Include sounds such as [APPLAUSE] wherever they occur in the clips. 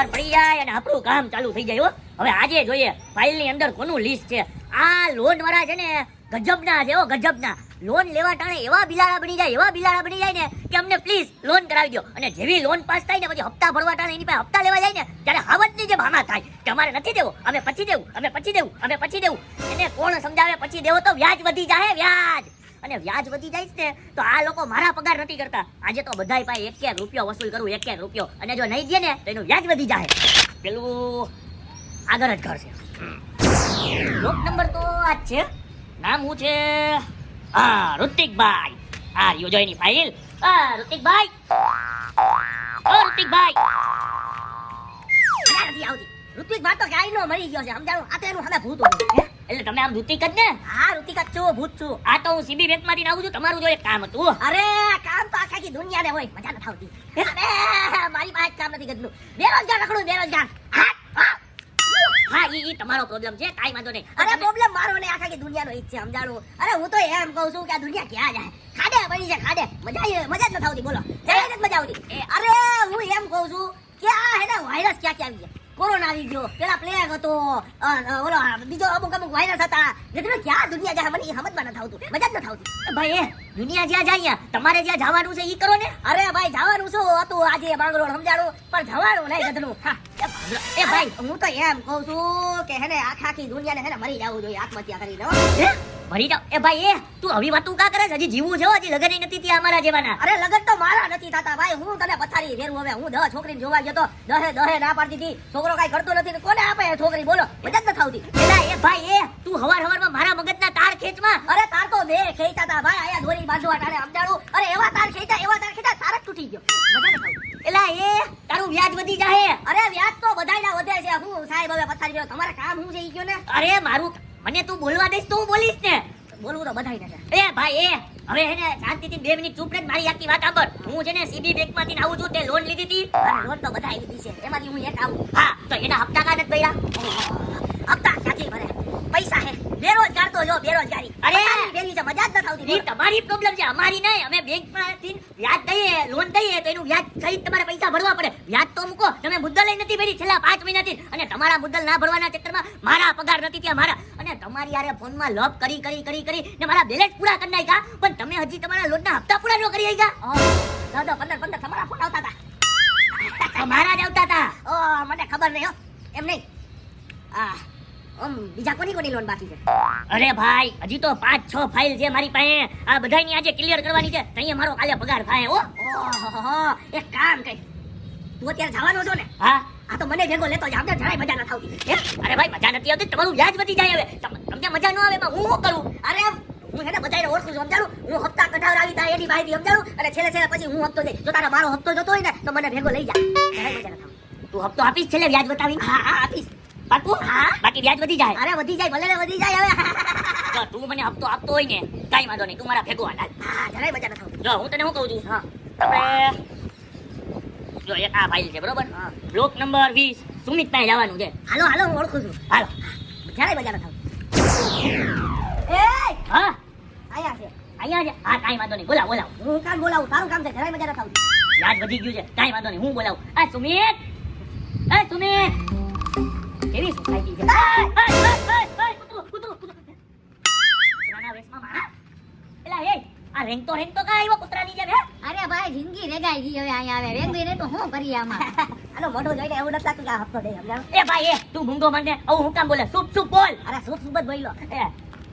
પગાર પડી જાય અને આપણું કામ ચાલુ થઈ જાય હવે આજે જોઈએ ફાઇલની અંદર કોનું લિસ્ટ છે? આ લોન વાળા છે ને, ગજબના છે હો, ગજબના. લોન લેવા ટાણે એવા બિલાડા બની જાય, એવા બિલાડા બની જાય ને કે અમને પ્લીઝ લોન કરાવી દો અને જેવી લોન પાસ થાય ને, પછી હપ્તા ભરવા ટાણે એની પાસે હપ્તા લેવા જાય ને, ત્યારે હાવતની જે ભામા થાય. કે અમારે નથી દેવો, અમે પછી દેવું, અમે પછી દેવું, અમે પછી દેવું. એને કોણ સમજાવે, પછી દેવો તો વ્યાજ વધી જાય વ્યાજ. અને વ્યાજ વધી જાય છે તો આ લોકો મારા પગાર નથી કરતા. આજે તો બધાય પાસે એક એક રૂપિયો વસૂલ કરું, એક એક રૂપિયો. અને જો નહીં દે ને, તો એનું વ્યાજ વધી જાય. પેલું આગળ જ ઘર છે. લોક નંબર તો આ છે. નામ હું છે? હા ઋતિકભાઈ. આ યોજાઈની ફાઇલ હા ઋતિકભાઈ. ઓ ઋતિકભાઈ. નથી આવતી ઋત્વિક ભાઈ તો ક્યાંય નો મરી ગયો છે. સમજાણું? આ તો એનું હવે ભૂત હોય. હે? એટલે તમે આમ ઋતિક જ ને? હા ઋતિક જ છું ભૂત છું. આ તો હું સીબી બેંકમાંથી આવું છું તમારું જો એક કામ હતું અરે કામ તો આખા દુનિયા ને હોય મજા નથી આવતી. અરે મારી પાસે કામ નથી ગદલું બેરોજગાર રખડું બેરોજગાર. હા, ઈ ઈ તમારો પ્રોબ્લેમ છે કાઈ વાંધો નહીં. અરે પ્રોબ્લેમ મારો ને આખા દુનિયાનો ઈ છે સમજાણું? અરે હું તો એમ કહું છું કે આ દુનિયા ક્યાં જાય? ખાડે બની છે ખાડે. મજા મજા જ નથી આવતી બોલો. જરા જ મજા આવતી. અરે હું એમ કહું છું કે આ હે ને વાયરસ ક્યાં ક્યાં આવી ગયા કોરોના બીજો અમુક અમુક દુનિયા જાય નથી આવતું મજા જ આવતી ભાઈ દુનિયા જ્યાં જાય, તમારે જ્યાં જવાનું છે ઈ કરો ને. અરે ભાઈ, જવાનું શું? હતું આજે માંગરોળ સમજાણું. પણ જવાનું નહીં ગધનું એ ભાઈ હું તો એમ કહું છું કે હેને આખા આખી દુનિયાને હેને મરી જવું જોઈએ, આત્મહત્યા કરીને હો. હે મરી જાવ એ ભાઈ એ તું આવી વાતું કા કરે હજી જીવું છે હો, હજી લગન નથી ત્યાં અમારા જેવાના. અરે લગન તો મારા નથી થતા ભાઈ. હું તને પથારી ફેરવું હવે. હું દહ છોકરીને જોવા ગયો તો દહે દહે ના પાડતી હતી. છોકરો કઈ કરતો નથી કોને આપે છોકરી? બોલો મજા જ નથી આવતી. એલા એ ભાઈ એ તું હવાર હવારમાં મારા મગજના તાર ખેંચમાં. અરે તાર તો બે ખેંચતા હતા ભાઈ. આયા દોરી બાંધવા તારે સમજાણું અરે એવા તાર ખેંચા એવા તાર ખેંચા તાર જ તૂટી ગયો. મજા ન થાવતી એલા એ તારું વ્યાજ વધી જાહે. અરે વ્યાજ તો બધાયના વધે છે. હું સાહેબ હવે પથારી ગયો તમારે કામ શું જઈ ગયો ને? અરે મારું મને તું બોલવા દઈશ તો બોલીશ ને. બોલવું તો બધાયને નથી એ ભાઈ, એ. હવે હે ને શાંતિથી બે મિનિટ ચૂપ રહે મારી આખી વાત સાંભળ. હું છે ને સીબી બેંકમાંથી આવું છું, તે લોન લીધી હતી. અરે લોન તો બધાય લીધી છે. એમાંથી હું એક આવું. હા, તો એના હપ્તા કાઢ ભર્યા? હપ્તા ક્યાંથી ભરે? પૈસા હે. બેરોજગાર તો જો બેરોજગારી. અરે! બેની છે મજા જ નથી થાવતી ઈ તમારી પ્રોબ્લેમ છે અમારી નહીં. અમે બેંકમાંથી વ્યાજ દઈએ લોન દઈએ તો એનું વ્યાજ સહિત તમારે પૈસા ભરવા પડે. વ્યાજ તો મૂકો તમે મુદ્દલ લઈ નથી ભરી છેલ્લા પાંચ મહિનાથી. અને તમારા મુદ્દલ ના ભરવાના ચક્કરમાં મારા પગાર નથી ત્યાં મારા. અને તમારી યારે ફોનમાં લોક કરી કરી કરી કરી ને મારા બેલેન્સ પૂરા કરી નાખ્યા. પણ તમે હજી તમારા લોનના હપ્તા પૂરા ન કરી આવ્યા દાદા પંદર પંદર તમારા ફોન આવતા હતા. મારા જ આવતા હતા. ઓહ, મને ખબર નહીં હો. એમ નહીં. આ આમ બીજા કોની કોની લોન બાકી છે? અરે ભાઈ હજી તો પાંચ છ ફાઇલ છે મારી પાસે. આ બધાની આજે ક્લિયર કરવાની છે. તઈએ મારો કાલે પગાર થાય ઓ એક કામ કઈ તું અત્યારે જવાનો છો ને? હા? આ તો મને ભેગો લેતો આપણે જરાય મજા નથી આવતી હે? અરે ભાઈ મજા નથી આવતી. તમારું વ્યાજ વધી જાય હવે. તમને મજા ન આવે એમાં હું શું કરું? અરે હું છે ને બધાને ઓળખું છું સમજાડું હું હપ્તા કઢાવડાવી તા એની માહિતી સમજાડું અને છેલ્લે છેલ્લે પછી હું હપ્તો દઈ જો તારા મારો હપ્તો જતો હોય ને તો મને ભેગો લઈ જા. જરાય મજા નથી આવતી તું હપ્તો આપીશ છેલ્લે વ્યાજ બતાવી હા હા આપીશ. પાકું હા. બાકી વ્યાજ વધી જાય. અરે વધી જાય ભલે ને વધી જાય હવે. [LAUGHS] જો તું મને હપ્તો આપતો હોય ને કાઈ વાંધો નહીં. તું મારા ભેગો હાલ. હા જરાય નથી આવતી. જો હું તને શું કહું છું? હા. આપણે જો એક આ ફાઇલ છે બરોબર? બ્લોક નંબર 20 સુમિત પાસે જવાનું છે. હાલો હાલો હું ઓળખું છું. હાલો. જરાય મજા નથી આવતી. એ હા? આયા છે. અહીંયા છે? હા કાઈ વાંધો નહીં. બોલાવ બોલાવ. હું કામ બોલાવું? તારું કામ છે જરાય મજા નથી આવતી. વ્યાજ વધી ગયું છે કાઈ વાંધો નહીં. હું બોલાવું? આ સુમિત! એ સુમિત! કેવી સોસાયટી છે. કૂતરાના વેશમાં માણા? એલા, એ, આ રેંગતો રેંગતો કા આવ્યો કૂતરાની જેમ, હે? અરે ભાઈ જિંદગી રેગાઈ ગઈ હવે અહીંયા આવે. રેંગી રે તો શું કરીએ આમાં? [LAUGHS] આનો મોઢો જોઈને એવું નથી લાગતું કે આ હપ્તો દે સમજાવ એ ભાઈ એ તું મૂંગો મને આવું હું કામ બોલે? સુપ સુપ બોલ. અરે સુપ સુપ જ બોલ્યો.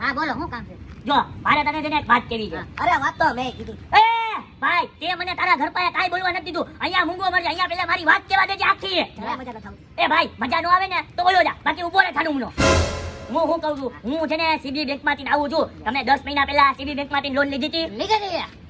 હા બોલો શું કામ છે? જો મારે તને છે એક વાત કેવી છે. અરે વાત તો મેં કીધી. ભાઈ તે મને તારા ઘર પાસે કાઈ બોલવા નથી દીધું. અહીંયા મૂંગો મરજે અહીંયા પેલા મારી વાત કેવા દેજે આખી. એ ભાઈ મજા નો આવે ને તો બોલો જા. બાકી ઊભો રહે થાનું મનો. હું શું કહું છું? હું છે ને સીબી બેંકમાંથી આવું છું. તમે દસ મહિના પહેલા સીબી બેંકમાંથી લોન લીધી હતી. લીધે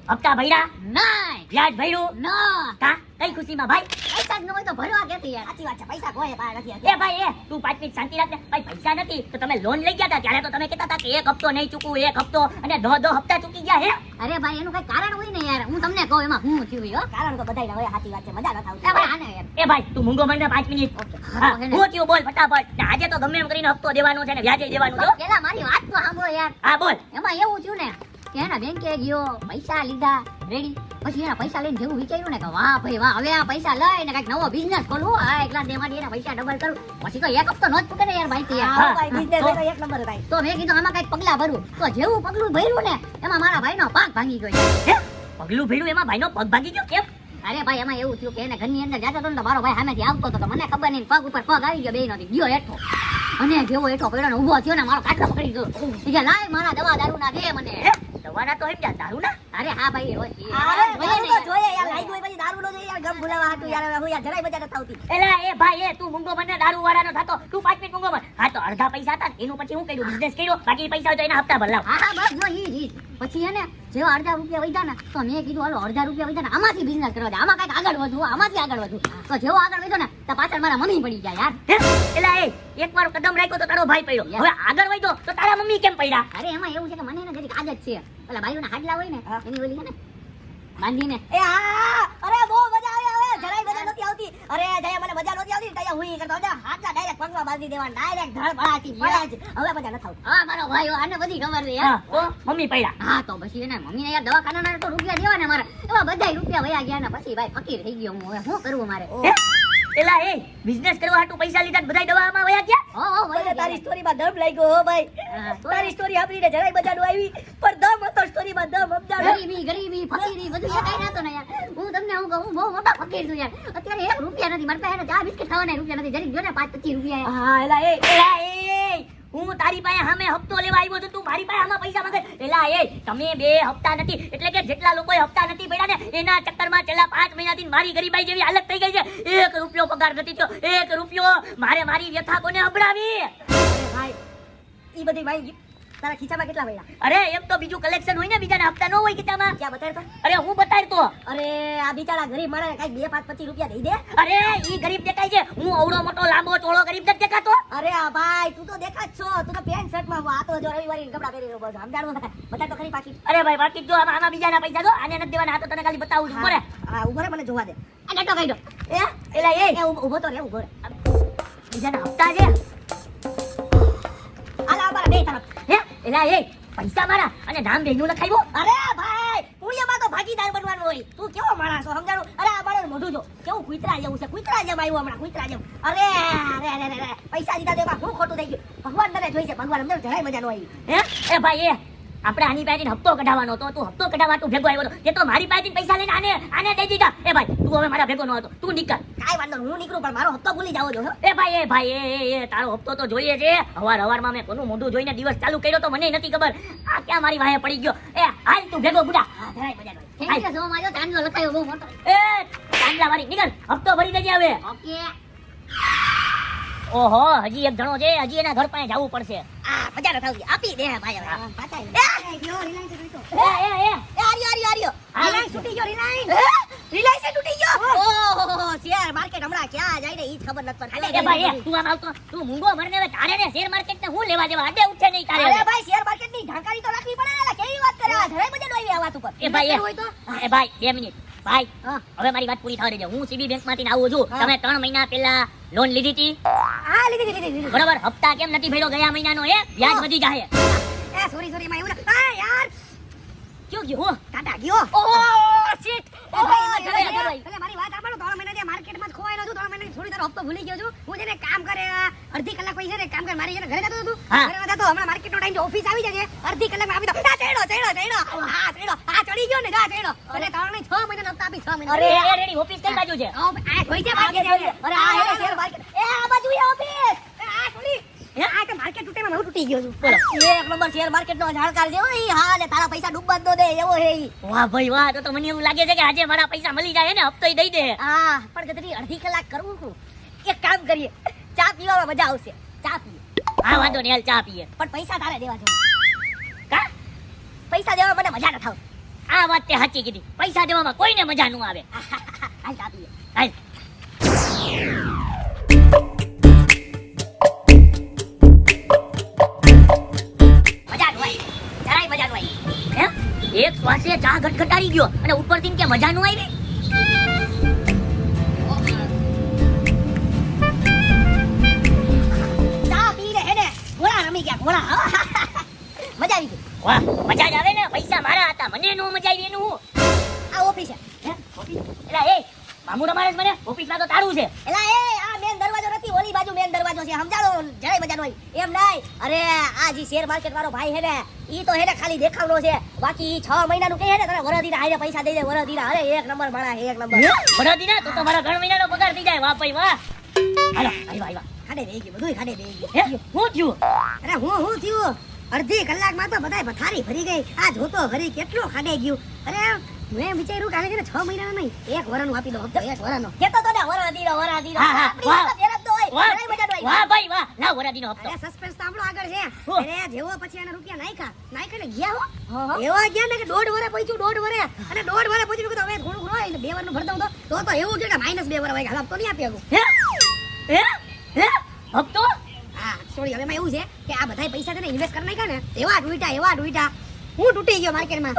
હપ્તા ભર્યા નાય વ્યાજ ભર્યું? ના કા? કઈ ખુશીમાં ભાઈ? પૈસા ન હોય તો ભરવા કેતી યાર? સાચી વાત છે પૈસા કોઈ પાસે નથી એ ભાઈ એ તું પાંચ મિનિટ શાંતિ રાખ ભાઈ પૈસા નથી તો તમે લોન લઈ ગયા હતા ત્યારે તો તમે કહેતા હતા કે એક હપ્તો નહીં ચૂકવું એક હપ્તો અને દો દો હપ્તા ચૂકી ગયા હે? અરે ભાઈ એનું કઈ કારણ હોય ને યાર? હું તમને કહું એમાં હું થયું હો કારણ તો બધાય હોય સાચી વાત છે મજા ન થાવ. એ ભાઈ આને યાર એ ભાઈ તું મૂંગો મને પાંચ મિનિટ. હા, થયું બોલ ફટાફટ. આજે તો ગમે એમ કરીને હપ્તો દેવાનો છે ને વ્યાજે દેવાનું છો પેલા મારી વાત તો સાંભળો યાર. હા બોલ. એમાં એવું થયું ને એના બેંકે ગયો પૈસા લીધા રેડી પછી એના પૈસા લઈને જેવું વિચાર્યું ને કે વાહ ભાઈ વાહ હવે આ પૈસા લઈને કંઈક નવો બિઝનેસ ખોલવું. આ એકલા દેમાંથી એના પૈસા ડબલ કરું. પછી તો એક હપ્તો નો જ પૂકે ને યાર ભાઈ ભાઈ એક નંબર ભાઈ તો મેં કીધું આમાં કંઈક પગલા ભરું. તો જેવું પગલું ભર્યું ને એમાં મારા ભાઈનો પાક ભાંગી ગયો પગલું ભર્યું એમાં ભાઈનો પગ ભાંગી ગયો? કેમ? અરે ભાઈ એમાં એવું થયું કે એને ઘરની અંદર જતો હતો ને મારો ભાઈ સામેથી આવતો હતો મને ખબર નહીં પગ ઉપર પગ આવી ગયો બે નથી ગયો હેઠો. અને જેવો હેઠો પડ્યો ને ઊભો થયો ને મારો કાટલો પકડી ગયો. લાય મારા દવા દારૂ ના દે મને દવાના તો એમ જા દારૂ ના અરે હા ભાઈ પીએ. અરે જોઈએ તો જોઈએ યાર. લાઈ ગઈ પછી દારૂ નો જોઈએ યાર ગમ ભૂલાવા હાટું યાર હું યાર જરાય મજા આવતી એલા એ ભાઈ એ તું મુંગો મને દારૂ વાળાનો થતો તું પાંચ મિનિટ મૂંગો બન હા તો અડધા પૈસા હતા એનું પછી હું કર્યું? બિઝનેસ કર્યો? બાકી પૈસા તો એના હપ્તા ભરલાવ હા હા બસ જો ઈ ઈ. પછી એને જે અડધા રૂપિયા વધ્યા ને તો મેં કીધું હાલો અડધા રૂપિયા વધ્યા ને આમાંથી બિઝનેસ કરવા દે. આમાં કંઈક આગળ વધવું આમાંથી આગળ વધવું. તો જેવો આગળ વધ્યો ને તો પાછળ મારા મમ્મી પડી ગયા યાર. એલા એ એક વાર કદમ રાખ્યો તો તારો ભાઈ પડ્યો. હવે આગળ વધ્યો તો તારા મમ્મી કેમ પડ્યા? અરે એમાં એવું છે કે મને એને જરીક આદત છે. ઓલા બાયુના હાડલા હોય ને એની ઓલી ને બાંધીને. એ આ અરે બહુ મજા આવે હવે. જરાય મજા નથી આવતી. અરે જયા મને મજા નથી આવતી તયા હુઈ કરતો જા. હાથા ડાયરેક્ટ પગમાં બાંધી દેવા ડાયરેક્ટ ધડ ભરાતી પડે હવે મજા નથી આવતી. હા મારો ભાઈ આને બધી ખબર છે યાર. તો મમ્મી પડ્યા. હા તો પછી એને મમ્મીને યાર દવાખાનાના તો રૂપિયા દેવા ને મારે. એવા બધાય રૂપિયા વયા ગયા ને પછી ભાઈ ફકીર થઈ ગયો હું. હવે શું કરવું મારે એલા એ બિઝનેસ કરવા હાટુ પૈસા લીધા બધા દવામાં વયા ગયા? હો હો મને તારી સ્ટોરી સ્ટોરીમાં દમ લાગ્યો હો ભાઈ. તારી સ્ટોરી આપણીને જરાય બજાડું આવી પણ દમ હતો સ્ટોરીમાં દમ સમજાડો ગરીબી ગરીબી ફકીરી બધું એ કઈ નતો ને યાર. હું તમને હું કહું બહુ મોટા ફકીર છું યાર. અત્યારે 1 રૂપિયા નથી મારી પાસે ચા બિસ્કિટ ખાવાના રૂપિયા નથી. જરી જો ને પાંચ પચીસ રૂપિયા હા એલા એ એલા એ. હું તારી પાસે સામે હપ્તો લેવા આવ્યો છું, તું મારી પાસે આમાં પૈસા માંગે. પેલા એ, તમે બે હપ્તા નથી, એટલે કે જેટલા લોકોએ હપ્તા નથી ભર્યા ને એના ચક્કરમાં છેલ્લા પાંચ મહિનાથી મારી ગરીબાઈ જેવી હાલત થઈ ગઈ છે. એક રૂપિયો પગાર નથી થયો, એક રૂપિયો મારે મારી વ્યથા કોને સંભળાવી અરે એ બધી માહિતી તારા ખીચામાં કેટલા પડ્યા? અરે એમ તો બીજું કલેક્શન હોય ને બીજાના હપ્તા ન હોય ખીચામાં ક્યાં બતાડતો અરે હું બતાડતો. અરે આ બિચારા ગરીબ માણસ કઈ બે પાંચ પચીસ રૂપિયા દઈ દે. અરે ઈ ગરીબ દેખાય છે. હું અવડો મોટો લાંબો ચોળો ગરીબ નથી દેખાતો. અરે આ ભાઈ તું તો દેખાત છો. તું તો પેન્ટ શર્ટમાં આ તો જો રવિવારી કપડા પહેરી રહ્યો બસ સમજાણું બતાડ તો ખરી પાકી અરે ભાઈ બાકી જો. આમાં બીજા બીજાના પૈસા દો આને નથી દેવાના. આ તો તને ખાલી બતાવું છું. બરે હા ઊભો રે મને જોવા દે. આ ડટો કાઢો એ? એલા એ. ઊભો તો રે ઊભો રે. બીજાના હપ્તા છે. આલા આ બે તરફ. એલા એ પૈસા મારા અને નામ બેનું લખાવ્યું અરે ભાઈ પુણ્યમાં તો ભાગીદાર બનવાનું હોય. તું કેવો માણસ છો સમજાણું? અરે આ માણસ મોઢું જો. કેવું કુતરા જેવું છે? કુતરા જેમ આવ્યું હમણાં કુતરા જેમ અરે અરે અરે અરે, પૈસા દીધા તેમાં હું ખોટું થઈ ગયું? ભગવાન તને જોઈ છે ભગવાન અમને જરાય મજા ન આવી. હે? એ ભાઈ એ. આપણે આની પાસેથી હપ્તો કઢાવવાનો હતો તું હપ્તો કઢાવવા તું ભેગો આવ્યો તે તો મારી પાસેથી પૈસા લઈને આને આને દઈ દીધા. એ ભાઈ તું હવે મારા ભેગો ન હતો. તું નીકળ. કાઈ વાંધો હું નીકળું પણ મારો હપ્તો ભૂલી જાવ જો એ ભાઈ એ ભાઈ એ તારો હપ્તો તો જોઈએ છે. હવાર હવારમાં મેં કોનું મોઢું જોઈને દિવસ ચાલુ કર્યો તો મને નથી ખબર. આ ક્યાં મારી વાહે પડી ગયો? એ હાલ તું ભેગો બુડા હા જરાય મજા થેન્ક યુ સો મચ ચાંદલો લખાયો બહુ મોટો. એ ચાંદલા વાળી નીકળ. હપ્તો ભરી દેજે હવે. ઓકે. ઓહો હજી એક જણો છે હજી એના ઘર પાસે જવું પડશે. આ ન થાવતી આપી દે ભાઈ હવે પાછા એ, એ રિલાયન્સ જોઈતો. એ એ એ. એ આર્યો આર્યો આર્યો. રિલાયન્સ તૂટી ગયો રિલાયન્સ. રિલાયન્સ તૂટી ગયો. ઓહો. શેર માર્કેટ હમણાં ક્યાં જાય ને ઈ ખબર નથી પડતી. એ ભાઈ તું આમ આવતો તું મૂંગો મરને હવે તારે ને શેર માર્કેટ ને હું લેવા દેવા? ઉઠે નહીં તારે અરે ભાઈ શેર માર્કેટની જાણકારી તો રાખવી પડે ને કેવી વાત કરે? આ જરાય મજા ન આ વાત ઉપર. એ ભાઈ હોય તો? એ એ ભાઈ બે મિનિટ. ભાઈ હવે મારી વાત પૂરી થવા દેજો. હું સીબી બેંકમાંથી આવું છું. તમે ત્રણ મહિના પહેલા લોન લીધી હતી હા લીધી લીધી લીધી બરાબર? હપ્તા કેમ નથી ભર્યો ગયા મહિનાનો એ? વ્યાજ વધી જાય એ સોરી સોરી માં એવું ના આ યાર! ક્યો ગયો હું? ટાટા ગયો. ઓહ શિટ ચલો. એટલે મારી વાત આપણો ત્રણ મહિના જે માર્કેટમાં ખોવાયેલો છું. ત્રણ મહિના થોડી તારો હપ્તો ભૂલી ગયો છું. હું જેને ને કામ કરે અડધી કલાક પછી છે ને કામ કરે મારી ઘરે જતો હતો. ઘરે જતો હમણાં માર્કેટનો ટાઈમ ઓફિસ આવી છે અડધી કલાકમાં આપી દો. ચડ્યો ચડ્યો ચડ્યો હા ચડ્યો આ ચડી. ગયો ને આ ચડ્યો અને ત્રણ ને છ મહિના હપ્તા આપી છ મહિના અરે રેડી ઓફિસ કઈ બાજુ છે? આ જોઈ છે માર્કેટ અરે આ હે શેર માર્કેટ એ આ બાજુ એ ઓફિસ આ થોડી હે? આ તો માર્કેટ માં ગયો છું. બોલો. એક નંબર શેર માર્કેટ નો જાણકાર છે હો હા ને તારા પૈસા ડૂબવા દો દે એવો હે વાહ ભાઈ વાહ. તો મને એવું લાગે છે કે આજે મારા પૈસા મળી જાય ને હપ્તો દઈ દે. હા પણ ગધરી અડધી કલાક કરવું છું એક કામ કરીએ. ચા પીવામાં મજા આવશે. ચા પીએ. હા વાંધો નહીં હાલ ચા પીએ. પણ પૈસા તારે દેવા જોઈએ કા? પૈસા દેવા મને મજા ન થાવ. આ વાત તે સાચી કીધી. પૈસા દેવામાં કોઈને મજા ન આવે. હાલ ચા પીએ. હાલ. આવી હે? એક શ્વાસે ચા ઘટઘટાડી ગયો અને ઉપરથી કે મજા આવી રમી ગયા મજા આવી ગઈ. મજા જ આવે ને. પૈસા મારા હતા. મને નો મજા આવી એનું. આ ઓફિસ છે? ઓફિસ? એલા એ, મામુ રમાડે છે મને? ઓફિસમાં તો તારું છે. એલા એ છે સમજાડો જરાય મજા નહીં એમ નહીં. અરે આ જે શેર માર્કેટ વાળો ભાઈ હે ને ઈ તો હે ને ખાલી દેખાવનો છે. બાકી છ મહિનાનું કહે ને તને વરદી હારે પૈસા દઈ દે વરદી અરે એક નંબર માણા એક નંબર. વરદી ના તું તો મારા ત્રણ મહિનાનો પગાર થઈ જાય વાહ ભાઈ વાહ. હાલો આવ્યા આવ્યા ખાડે રહી ગયું બધું ખાડે રહી ગયું. હું? થયું? અરે હું હું થયું? અડધી કલાકમાં તો બધાય પથારી ભરી ગઈ. આ જોતો ભરી કેટલો ખાડે ગયું. અરે મેં વિચાર્યું કે છે ને છ મહિનાનો નહીં એક વરાનું આપી દો હપ્તો એક વરનો. કેતો તો ને વરા દીરો વરા આપણી વાહ. તો ફેર જ તો હોય વાહ જરાય મજા ન હોય. વાહ ભાઈ વાહ. લાવ વરાતીનો હપ્તો. અરે સસ્પેન્સ તો આપણો આગળ છે. અરે જેવો પછી એના રૂપિયા નાખ્યા. નાખ્યા ને ગયા હો. એવા ગયા ને કે દોઢ વરે પહોંચ્યું દોઢ વરે અને દોઢ વરે પહોંચ્યું કે હવે થોડું ઘણું હોય બે વરનું ભરતા તો. તો તો એવું કે માઇનસ બે વર હોય હાલ તો નહીં આપી શકું હે? હે? હે? હપ્તો? હા સોરી હવે એમાં એવું છે કે આ બધા પૈસા છે ને ઇન્વેસ્ટ કરી નાખ્યા ને એવા ડૂટા એવા ડૂટા હું તૂટી ગયો માર્કેટમાં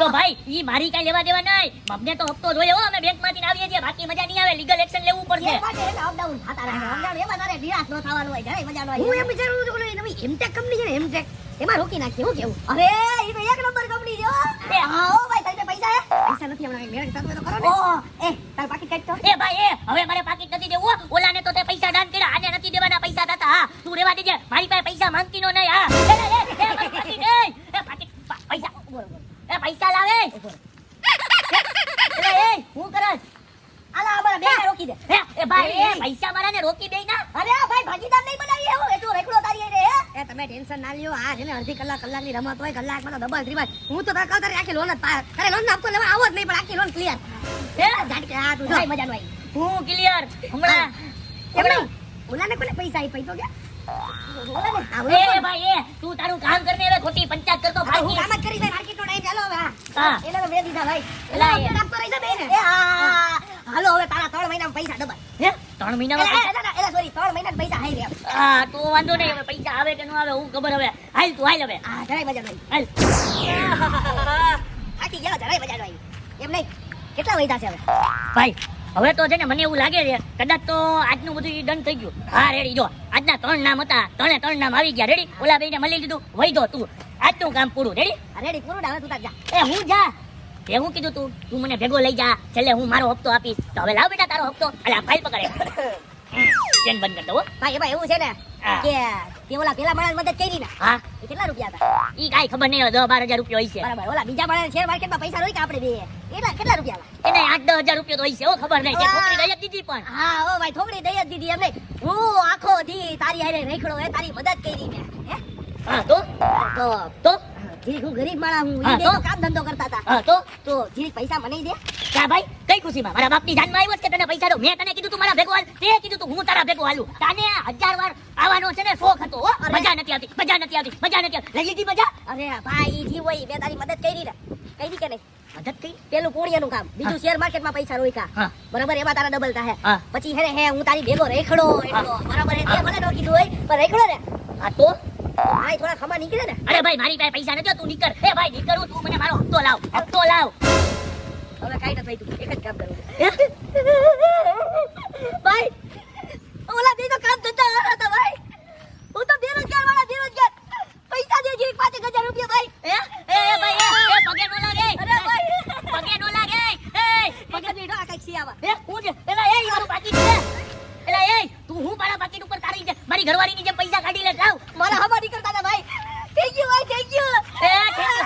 તો ભાઈ ઈ મારી કઈ લેવા દેવા નહીં અમને તો હપ્તો જોઈએ હો અમે બેંકમાંથી આવીએ છીએ બાકી મજા નહીં આવે લીગલ એક્શન લેવું પડશે એ એટલે updown થતા રહે. updown એમાં તારે નિરાશ ન થવાનું હોય, જરાય મજા ન હોય. હું એમ વિચારું છું કે નવી M-Tech કંપની છે ને, M-Tech, એમાં રોકી નાખી હું કેવું? અરે, ઈ તો એક નંબર કંપની છે, એ હા, ભાઈ, તારી પૈસા હે? પૈસા નથી હમણાં, થતું તો કરો ને. એ, તારું પાકીટ કાઢ તો. એ ભાઈ એ હવે મારે પાકીટ નથી દેવું ઓલાને તો તે પૈસા દાન કર્યા આને નથી દેવાના પૈસા થતા હા તું રેવા દેજે મારી પાસે પૈસા માંગતી નો નહીં હા એ, એ, એ, એ, મારું પાકીટ એ એ પાકીટ પા- પૈસા એ પૈસા લાવે. હું કરસ આલા, અમારા બેને રોકી દે. એ, ભાઈ એ પૈસા મારાને રોકી દે ના અરે, ભાઈ, ભાગીદાર નહીં બનાવીએ એવું, એટલું રેકડો તારી હારે, એ, તમે ટેન્શન ના લ્યો. આ છે ને અડધી કલાક કલાકની રમત હોય કલાકમાં તો ડબલ ત્રિવાજ હું તો તારે કહું તારે આખી લોન જ પા- તારે લોન આપતો લેવા આવો જ નહીં પણ આખી લોન ક્લિયર હે? જાટકે આ તું જોઈ મજા નહીં હું ક્લિયર હમણાં. એમ નહીં. ઓલાને કોને પૈસા આપ્યા તો કે? ઓલાને એ ભાઈ એ તું તારું કામ કરને હવે ખોટી પંચાયત કરતો ભાઈ હું ભાઈ કામ જ કરી જાય ચાલો હવે હા. તો બે દીધા ભાઈ. એલા, એલા એ- રહી જા એ હા. હાલો હવે તારા ત્રણ મહિનામાં પૈસા ડબલ હે? ત્રણ મહિનામાં પૈસા? એલા, એલા, sorry, ત્રણ પૈસા હાઈ રહ્યા હા તો વાંધો નહીં હવે પૈસા આવે કે ન આવે હું ખબર હવે. હાલ તું હાલ હવે. હા જરાય મજા નહીં. હાલ. થાકી ગયા જરાય મજા નહીં. એમ નહીં? કેટલા વૈધા છે હવે? ભાઈ હવે તો છે ને મને એવું લાગે છે કદાચ તો આજનું બધું ડન થઈ ગયું. હા રેડી જો. આજના ત્રણ નામ હતા ત્રણે ત્રણ નામ આવી ગયા. રેડી ઓલા બેને મળી લીધું. વૈધો તું. આજનું કામ પૂરું. રેડી રેડી પૂરું હવે તું તાર જા. એ હું જા. એ હું કીધું તું તું મને ભેગો લઈ જા. છેલ્લે હું મારો હપ્તો આપીશ. તો હવે લાવ બેટા તારો હપ્તો. અલા ફાઇલ પકડે. ચેન બંધ કરી દો ભાઈ ભાઈ એવું છે ને કે તે ઓલા પેલા માણસ મદદ કરી ને હા. કેટલા રૂપિયા હતા? ઈ કાઈ ખબર નહીં દસ બાર હજાર રૂપિયા હોય છે. બરાબર ઓલા બીજા માણસ શેર માર્કેટમાં પૈસા રોય કે આપણે બે. એટલા કેટલા રૂપિયા? એને આઠ દસ હજાર રૂપિયા તો હોય છે હો ખબર નહીં તે છોકરી દઈ જ દીધી પણ. હા ઓ ભાઈ થોડી દઈ જ દીધી એમને હું આખો દી તારી હારે રેખડો એ તારી મદદ કરી ને હે? હા તો? તો તો? જીરીક હું ગરીબ માણસ હું હા, ઈ બે તો? તો? કામ ધંધો કરતા હતા. હા તો? તો જીરીક પૈસા મને દે. કા ભાઈ કઈ ખુશીમાં? મારા બાપની જાનમાં આવ્યો કે તને પૈસા દો મેં તને કીધું તું મારા ભેગો હાલ તે કીધું તું હું તારા ભેગો હાલું. તને હજાર વાર આવવાનો છે ને શોખ હતો મજા નથી આવતી મજા નથી આવતી મજા નથી આવતી. લઈ લીધી મજા? અરે ભાઈ ઈ હોય મેં તારી મદદ કરી ને કરી કે નહીં? મદદ થઈ પેલું પુણ્યનું કામ. બીજું શેર માર્કેટમાં પૈસા રોક્યા. બરાબર એમાં તારા ડબલ થાય. પછી હે હે હું તારી ભેગો રેખડો બરાબર હે તે ન કીધું હોય પણ રેખડો ને. હા તો? ભાઈ થોડા ખમા નીકળે ને. અરે ભાઈ મારી પાસે પૈસા નથી તું નીકળ. એ ભાઈ નીકળું તું મને મારો હપ્તો લાવ હપ્તો લાવ. હવે કાઈ નથી તું એક જ કામ કરું ભાઈ ઓલા બે તો કામ ધંધા વાળા હતા ભાઈ. હું તો બેરોજગાર વાળા બેરોજગાર. પૈસા દે એક પાંચ એક હજાર રૂપિયા ભાઈ. હે? એ ભાઈ એ, પગે નો લાગે. અરે ભાઈ. પગે નો લાગે. એ પગે દે આ કંઈક સી આવા? હે હું જે એલા એ મારું બાકી છે. એલા એ તું હું મારા બાકી ઉપર તારી છે? મારી ઘરવાળીની જેમ કાઢી લે જાવ મારા હવા નીકળતા હતા ભાઈ. થેન્ક યુ ભાઈ થેન્ક યુ એ thank you.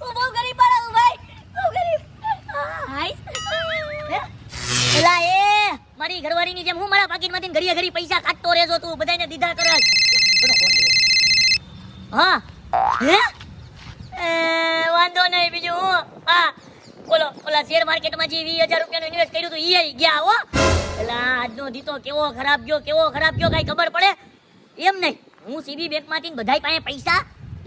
હું બહુ ગરીબ માણસ હું ભાઈ. બહુ ગરીબ. હે? એલા એ મારી ઘરવાળીની જેમ હું મારા પાકીટમાંથી ઘડીએ ઘડી પૈસા કાઢતો રહેજો તું બધાને દીધા કરસ? હા? હે? એ, વાંધો નહીં બીજું હું હા. બોલો ઓલા શેર માર્કેટમાં જે વીસ હજાર રૂપિયાનું ઇન્વેસ્ટ કર્યું હતું એ ગયા હો. એટલે આજનો દીતો કેવો ખરાબ ગયો, કેવો ખરાબ ગયો, કઈ ખબર પડે? એમ નહીં. હું સીબી બેંકમાંથી બધાય પાસે પૈસા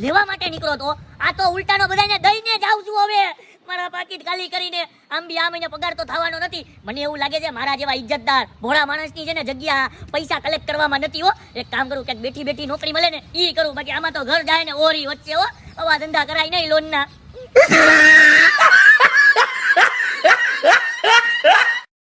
લેવા માટે નીકળો તો. આ તો ઉલટાનો બધાને દઈને જાઉં છું હવે. મારા પાકીટ ખાલી કરીને આમ બી આ મહિને પગાર તો થવાનો નથી. મને એવું લાગે છે મારા જેવા ઇજ્જતદાર ભોળા માણસની છે ને જગ્યા પૈસા કલેક્ટ કરવામાં નથી હો. એક કામ કરું, ક્યાંક બેઠી બેઠી નોકરી મળે ને એ કરું. બાકી આમાં તો ઘર જાય ને ઓરી વચ્ચે હો. આવા ધંધા કરાય નહીં લોનના.